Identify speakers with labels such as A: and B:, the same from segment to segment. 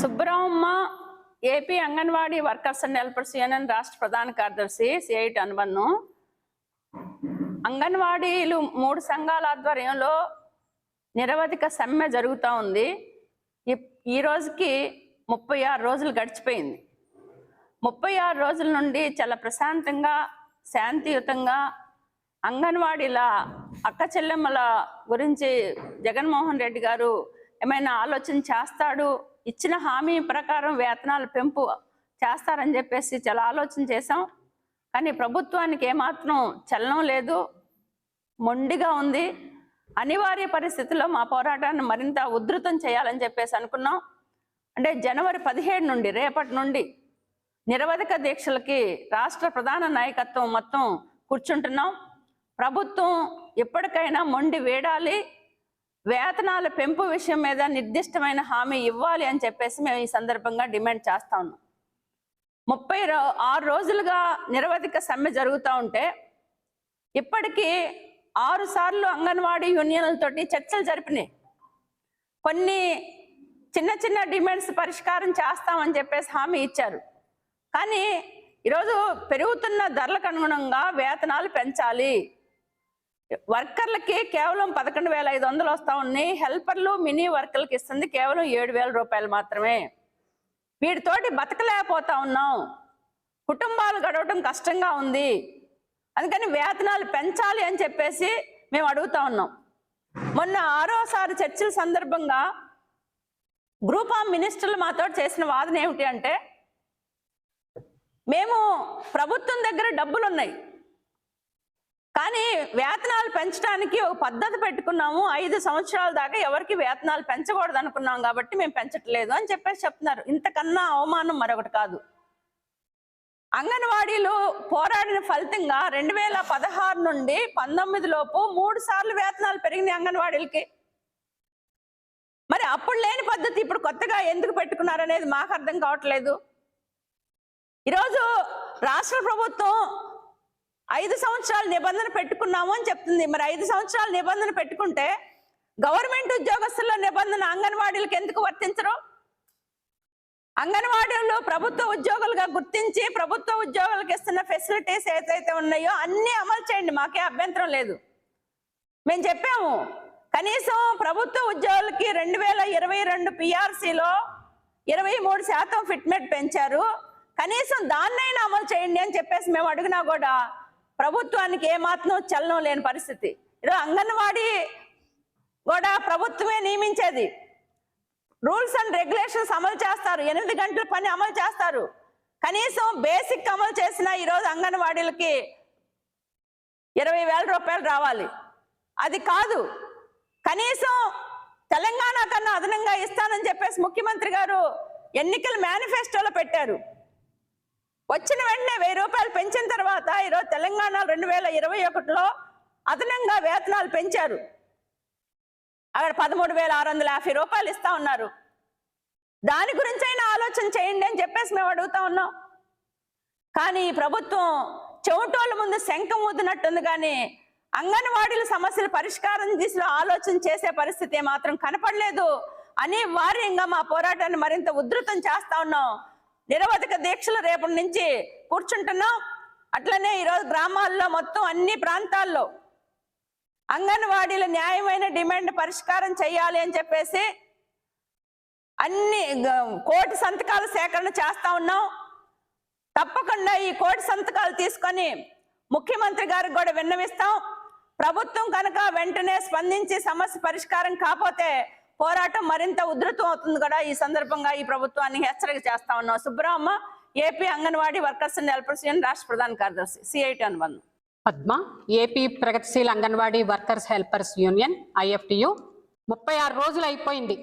A: Subbaramamma AP anganwadi workers and helpers union రాష్ట్ర ప్రధాన కార్యదర్శి సిఐటి అనుబంధం అంగన్వాడీలు మూడు సంఘాల ఆధ్వర్యంలో నిరవధిక సమ్మె జరుగుతూ ఉంది. ఈ- ఈ రోజుకి ముప్పై ఆరు రోజులు గడిచిపోయింది. ముప్పై ఆరు రోజుల నుండి చాలా ప్రశాంతంగా శాంతియుతంగా అంగన్వాడీల అక్క చెల్లెమ్మల గురించి జగన్మోహన్ రెడ్డి గారు ఏమైనా ఆలోచన చేస్తాడు ఇచ్చిన హామీ ప్రకారం వేతనాల పెంపు చేస్తారని చెప్పేసి చాలా ఆలోచన చేశాం. కానీ ప్రభుత్వానికి ఏమాత్రం చలనం లేదు. మొండిగా ఉంది. అనివార్య పరిస్థితుల్లో మా పోరాటాన్ని మరింత ఉధృతం చేయాలని చెప్పేసి అనుకున్నాం. అంటే జనవరి పదిహేడు నుండి రేపటి నుండి నిరవధిక దీక్షలకి రాష్ట్ర ప్రధాన నాయకత్వం మొత్తం కూర్చుంటున్నాం. ప్రభుత్వం ఎప్పటికైనా మొండి వేడాలి. వేతనాల పెంపు విషయం మీద నిర్దిష్టమైన హామీ ఇవ్వాలి అని చెప్పేసి మేము ఈ సందర్భంగా డిమాండ్ చేస్తా ఉన్నాం. ముప్పై రో ఆరు రోజులుగా నిరవధిక సమ్మె జరుగుతూ ఉంటే ఇప్పటికీ ఆరు సార్లు అంగన్వాడీ యూనియన్లతోటి చర్చలు జరిపినాయి. కొన్ని చిన్న చిన్న డిమాండ్స్ పరిష్కారం చేస్తామని చెప్పేసి హామీ ఇచ్చారు. కానీ ఈరోజు పెరుగుతున్న ధరలకు అనుగుణంగా వేతనాలు పెంచాలి. వర్కర్లకి కేవలం పదకొండు వేల ఐదు వందలు వస్తూ ఉన్నాయి. హెల్పర్లు మినీ వర్కర్లకి ఇస్తుంది కేవలం ఏడు వేల రూపాయలు మాత్రమే. వీటితోటి బతకలేకపోతా ఉన్నాం. కుటుంబాలు గడవటం కష్టంగా ఉంది. అందుకని వేతనాలు పెంచాలి అని చెప్పేసి మేము అడుగుతా ఉన్నాం. మొన్న ఆరోసారి చర్చల సందర్భంగా గ్రూప్ ఆఫ్ మినిస్టర్లు మాతో చేసిన వాదన ఏమిటి అంటే మేము ప్రభుత్వం దగ్గర డబ్బులు ఉన్నాయి కానీ వేతనాలు పెంచడానికి ఒక పద్ధతి పెట్టుకున్నాము. ఐదు సంవత్సరాల దాకా ఎవరికి వేతనాలు పెంచకూడదు అనుకున్నాం కాబట్టి మేము పెంచట్లేదు అని చెప్పేసి చెప్తున్నారు. ఇంతకన్నా అవమానం మరొకటి కాదు. అంగన్వాడీలు పోరాడిన ఫలితంగా రెండు వేల పదహారు నుండి పంతొమ్మిది లోపు మూడు సార్లు వేతనాలు పెరిగినాయి అంగన్వాడీలకి. మరి అప్పుడు లేని పద్ధతి ఇప్పుడు కొత్తగా ఎందుకు పెట్టుకున్నారనేది మాకు అర్థం కావట్లేదు. ఈరోజు రాష్ట్ర ప్రభుత్వం ఐదు సంవత్సరాల నిబంధన పెట్టుకున్నాము అని చెప్తుంది. మరి ఐదు సంవత్సరాల నిబంధన పెట్టుకుంటే గవర్నమెంట్ ఉద్యోగస్తుల నిబంధన అంగన్వాడీలకు ఎందుకు వర్తించరు? అంగన్వాడీలు ప్రభుత్వ ఉద్యోగులుగా గుర్తించి ప్రభుత్వ ఉద్యోగులకు ఇస్తున్న ఫెసిలిటీస్ ఏదైతే ఉన్నాయో అన్నీ అమలు చేయండి. మాకే అభ్యంతరం లేదు. మేము చెప్పాము కనీసం ప్రభుత్వ ఉద్యోగులకి రెండు వేల ఇరవై రెండు పిఆర్సీలో ఇరవై మూడు శాతం ఫిట్మెంట్ పెంచారు. కనీసం దాన్నైనా అమలు చేయండి అని చెప్పేసి మేము అడిగినా కూడా ప్రభుత్వానికి ఏమాత్రం చలనం లేని పరిస్థితి. ఈరోజు అంగన్వాడీ కూడా ప్రభుత్వమే నియమించేది. రూల్స్ అండ్ రెగ్యులేషన్స్ అమలు చేస్తారు. ఎనిమిది గంటల పని అమలు చేస్తారు. కనీసం బేసిక్ అమలు చేసిన ఈరోజు అంగన్వాడీలకి ఇరవై వేల రూపాయలు రావాలి. అది కాదు. కనీసం తెలంగాణ కన్నా అదనంగా ఇస్తానని చెప్పేసి ముఖ్యమంత్రి గారు ఎన్నికల మేనిఫెస్టోలో పెట్టారు. వచ్చిన వెంటనే వెయ్యి రూపాయలు పెంచిన తర్వాత ఈరోజు తెలంగాణ రెండు వేల ఇరవై ఒకటిలో అదనంగా వేతనాలు పెంచారు. అక్కడ పదమూడు వేల ఆరు వందల యాభై రూపాయలు ఇస్తా ఉన్నారు. దాని గురించి అయినా ఆలోచన చేయండి అని చెప్పేసి మేము అడుగుతా ఉన్నాం. కానీ ఈ ప్రభుత్వం చెవిటోళ్ళ ముందు శంఖం ఊదినట్టుంది కానీ అంగన్వాడీల సమస్యల పరిష్కారం దిశలో ఆలోచన చేసే పరిస్థితి మాత్రం కనపడలేదు. అనివార్యంగా మా పోరాటాన్ని మరింత ఉధృతం చేస్తా ఉన్నాం. నిరవధిక దీక్షలు రేపటి నుంచి కూర్చుంటున్నాం. అట్లనే ఈరోజు గ్రామాల్లో మొత్తం అన్ని ప్రాంతాల్లో అంగన్వాడీల న్యాయమైన డిమాండ్ పరిష్కారం చేయాలి అని చెప్పేసి అన్ని కోటి సంతకాల సేకరణ చేస్తా ఉన్నాం. తప్పకుండా ఈ కోటి సంతకాలు తీసుకొని ముఖ్యమంత్రి గారికి కూడా విన్నవిస్తాం. ప్రభుత్వం కనుక వెంటనే స్పందించి సమస్య పరిష్కారం కాకపోతే పోరాటం మరింత ఉధృతం అవుతుంది కూడా ఈ సందర్భంగా ఈ ప్రభుత్వాన్ని హెచ్చరిక చేస్తా ఉన్నాం. Subrahma AP anganwadi workers helpers రాష్ట్ర ప్రధాన కార్యదర్శి సిఐటి అనుబంధం
B: పద్మ ఏపీ ప్రగతిశీల anganwadi workers helpers union IFTU. ముప్పై ఆరు రోజులు అయిపోయింది.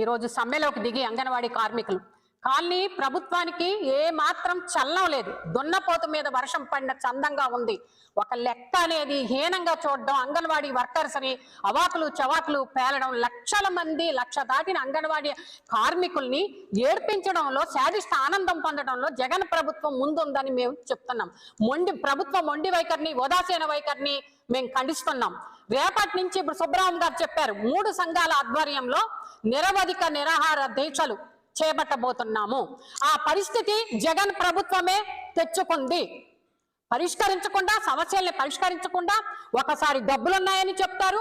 B: ఈరోజు సమ్మెలోకి దిగి అంగన్వాడీ కార్మికులు. కానీ ప్రభుత్వానికి ఏ మాత్రం చల్లం లేదు. దున్నపోతు మీద వర్షం పడిన చందంగా ఉంది. ఒక లెక్క అనేది హీనంగా చూడడం అంగన్వాడీ వర్కర్స్ అని అవాకులు చవాకులు పేలడం లక్షల మంది లక్ష దాటిన అంగన్వాడీ కార్మికుల్ని ఏడ్పించడంలో శాడిస్ట్ ఆనందం పొందడంలో జగన్ ప్రభుత్వం ముందుందని మేము చెప్తున్నాం. మొండి ప్రభుత్వం మొండి వైఖరిని ఉదాసీన వైఖరిని మేము ఖండిస్తున్నాం. రేపటి నుంచి ఇప్పుడు సుబ్రహ్మణ్యం గారు చెప్పారు మూడు సంఘాల ఆధ్వర్యంలో నిరవధిక నిరాహార దీక్షలు చేపట్టబోతున్నాము. ఆ పరిస్థితి జగన్ ప్రభుత్వమే తెచ్చుకుంది. పరిష్కరించకుండా సమస్యల్ని పరిష్కరించకుండా ఒకసారి డబ్బులు ఉన్నాయని చెప్తారు.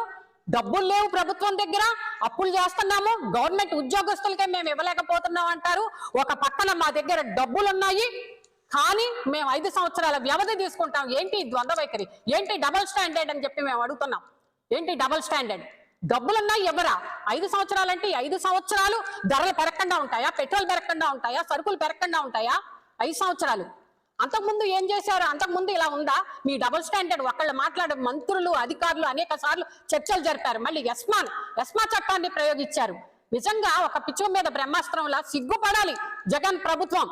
B: డబ్బులు లేవు ప్రభుత్వం దగ్గర. అప్పులు చేస్తున్నాము. గవర్నమెంట్ ఉద్యోగస్తులకే మేము ఇవ్వలేకపోతున్నాం అంటారు. ఒక పక్కన మా దగ్గర డబ్బులు ఉన్నాయి కానీ మేము ఐదు సంవత్సరాల వ్యవధి తీసుకుంటాం. ఏంటి ద్వంద్వ వైఖరి? ఏంటి డబల్ స్టాండర్డ్ అని చెప్పి మేము అడుగుతున్నాం. ఏంటి డబల్ స్టాండర్డ్? డబ్బులున్నా ఎవరా? ఐదు సంవత్సరాలు అంటే ఐదు సంవత్సరాలు ధరలు పెరగకుండా ఉంటాయా? పెట్రోల్ పెరగకుండా ఉంటాయా? సరుకులు పెరగకుండా ఉంటాయా? ఐదు సంవత్సరాలు. అంతకుముందు ఏం చేశారు అంతకుముందు ఇలా ఉందా? మీ డబుల్ స్టాండర్డ్ ఒకళ్ళు మాట్లాడే మంత్రులు అధికారులు అనేక సార్లు చర్చలు జరిపారు. మళ్ళీ ఎస్మాన్ ఎస్మా చట్టాన్ని ప్రయోగించారు. నిజంగా ఒక పిచ్చుక మీద బ్రహ్మాస్త్రంలా సిగ్గుపడాలి జగన్ ప్రభుత్వం.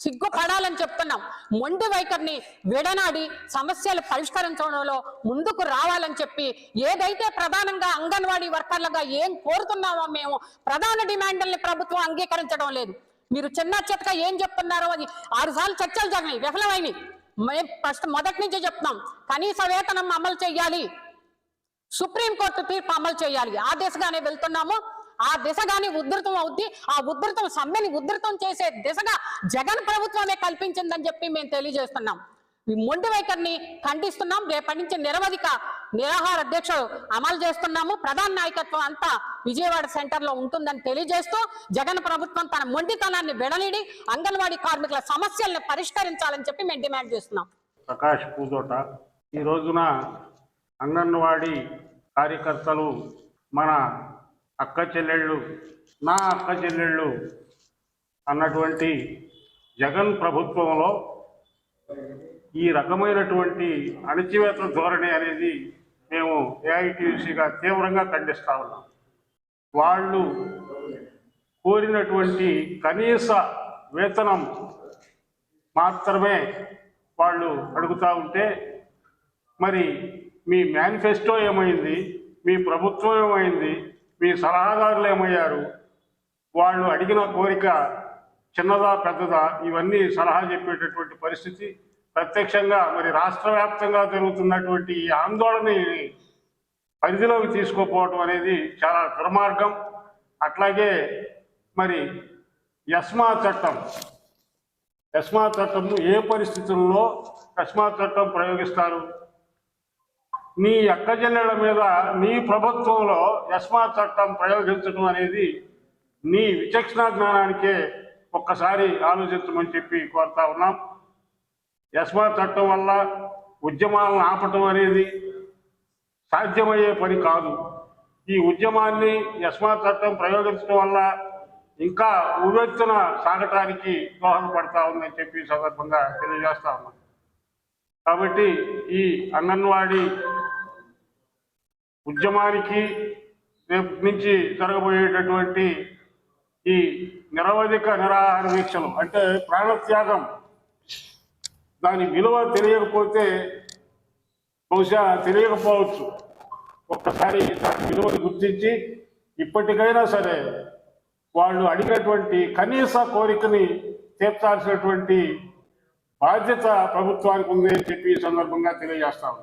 B: సిగ్గుపడాలని చెప్తున్నాం. మొండి వైఖరిని విడనాడి సమస్యలు పరిష్కరించడంలో ముందుకు రావాలని చెప్పి ఏదైతే ప్రధానంగా అంగన్వాడీ వర్కర్లుగా ఏం కోరుతున్నామో మేము ప్రధాన డిమాండ్ల్ని ప్రభుత్వం అంగీకరించడం లేదు. మీరు చిన్న చెత్తగా ఏం చెప్తున్నారో అది ఆరుసార్లు చర్చలు జరిగినాయి విఫలమైనవి. మేము ఫస్ట్ మొదటి నుంచే చెప్తున్నాం. కనీస వేతనం అమలు చేయాలి. సుప్రీంకోర్టు తీర్పు అమలు చేయాలి. ఆ దిశగానే వెళ్తున్నాము. ఆ దిశగానే ఉధృతం అవుద్ది ఆ ఉధృతం సమ్మెని ఉధృతం చేసే దిశగా జగన్ ప్రభుత్వమే కల్పించిందని చెప్పి మేము తెలియజేస్తున్నాం. ఈ మొండి వైఖరిని ఖండిస్తున్నాం. రేపటి నుంచి నిరవధిక నిరాహార అధ్యక్షుడు అమలు చేస్తున్నాము. ప్రధాన నాయకత్వం అంతా విజయవాడ సెంటర్లో ఉంటుందని తెలియజేస్తూ జగన్ ప్రభుత్వం తన మొండితనాన్ని విడనీడి అంగన్వాడీ కార్మికుల సమస్యల్ని పరిష్కరించాలని చెప్పి మేము డిమాండ్ చేస్తున్నాం.
C: ప్రకాష్ పూజోట ఈ రోజున అంగన్వాడీ కార్యకర్తలు మన అక్క చెల్లెళ్ళు నా అక్క చెల్లెళ్ళు అన్నటువంటి జగన్ ప్రభుత్వంలో ఈ రకమైనటువంటి అణచివేత ధోరణి అనేది మేము ఏఐటీసీగా తీవ్రంగా ఖండిస్తా ఉన్నాం. వాళ్ళు కోరినటువంటి కనీస వేతనం మాత్రమే వాళ్ళు అడుగుతూ ఉంటే మరి మీ మేనిఫెస్టో ఏమైంది? మీ ప్రభుత్వం ఏమైంది? మీ సలహాదారులు ఏమయ్యారు వాళ్ళు అడిగిన కోరిక చిన్నదా పెద్దదా? ఇవన్నీ సలహా చెప్పేటటువంటి పరిస్థితి. ప్రత్యక్షంగా మరి రాష్ట్ర వ్యాప్తంగా జరుగుతున్నటువంటి ఈ ఆందోళనని పరిధిలోకి తీసుకోపోవటం అనేది చాలా దుర్మార్గం. అట్లాగే మరి యస్మా చట్టం. యస్మా చట్టంను ఏ పరిస్థితుల్లో యస్మా చట్టం ప్రయోగిస్తారు? నీ అక్కజల్లెల మీద నీ ప్రభుత్వంలో యస్మా చట్టం ప్రయోగించడం అనేది నీ విచక్షణ జ్ఞానానికే ఒక్కసారి ఆలోచించమని చెప్పి కోరుతా ఉన్నాం. యస్మా చట్టం వల్ల ఉద్యమాలను ఆపటం అనేది సాధ్యమయ్యే పని కాదు. ఈ ఉద్యమాన్ని యస్మా చట్టం ప్రయోగించడం వల్ల ఇంకా ఉవ్వెత్తున సాగటానికి దోహదపడతా ఉందని చెప్పి సందర్భంగా తెలియజేస్తా ఉన్నాం. కాబట్టి ఈ అంగన్వాడీ ఉద్యమానికి రేపు నుంచి జరగబోయేటటువంటి ఈ నిరవధిక నిరాహార దీక్షలు అంటే ప్రాణత్యాగం దాని విలువ తెలియకపోతే బహుశా తెలియకపోవచ్చు. ఒక్కసారి దాని విలువను గుర్తించి ఇప్పటికైనా సరే వాళ్ళు అడిగినటువంటి కనీస కోరికని తీర్చాల్సినటువంటి బాధ్యత ప్రభుత్వానికి ఉంది అని చెప్పి ఈ సందర్భంగా తెలియజేస్తాము